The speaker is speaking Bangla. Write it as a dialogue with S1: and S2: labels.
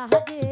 S1: রাহাগে